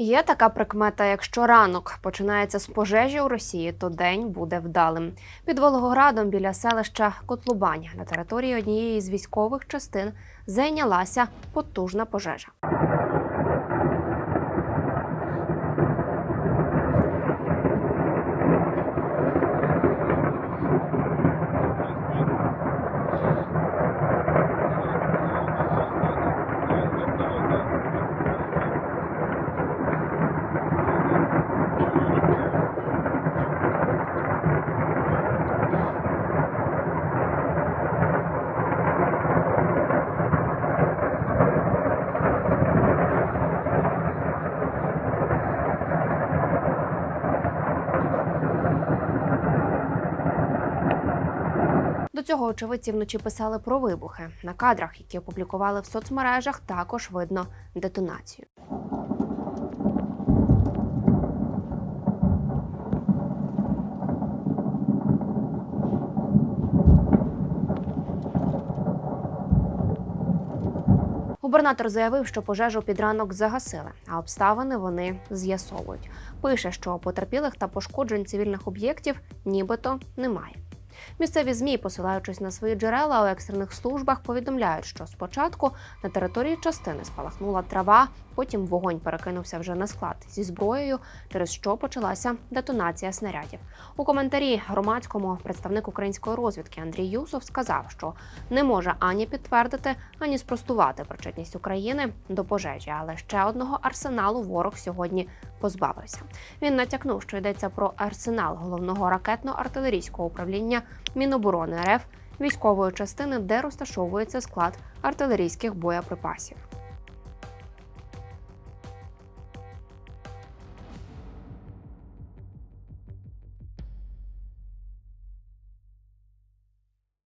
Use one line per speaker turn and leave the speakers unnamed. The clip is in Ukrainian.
Є така прикмета, якщо ранок починається з пожежі у Росії, то день буде вдалим. Під Вологоградом біля селища Котлубань на території однієї з військових частин зайнялася потужна пожежа. До цього очевидці вночі писали про вибухи. На кадрах, які опублікували в соцмережах, також видно детонацію. Губернатор заявив, що пожежу під ранок загасили, а обставини вони з'ясовують. Пише, що потерпілих та пошкоджень цивільних об'єктів нібито немає. Місцеві змі, посилаючись на свої джерела у екстрених службах, повідомляють, що спочатку на території частини спалахнула трава, потім вогонь перекинувся вже на склад зі зброєю, через що почалася детонація снарядів. У коментарі громадському представник української розвідки Андрій Юсов сказав, що не може ані підтвердити, ані спростувати причетність України до пожежі, але ще одного арсеналу ворог сьогодні позбавився. Він натякнув, що йдеться про арсенал головного ракетно-артилерійського управління Міноборони РФ військової частини, де розташовується склад артилерійських боєприпасів.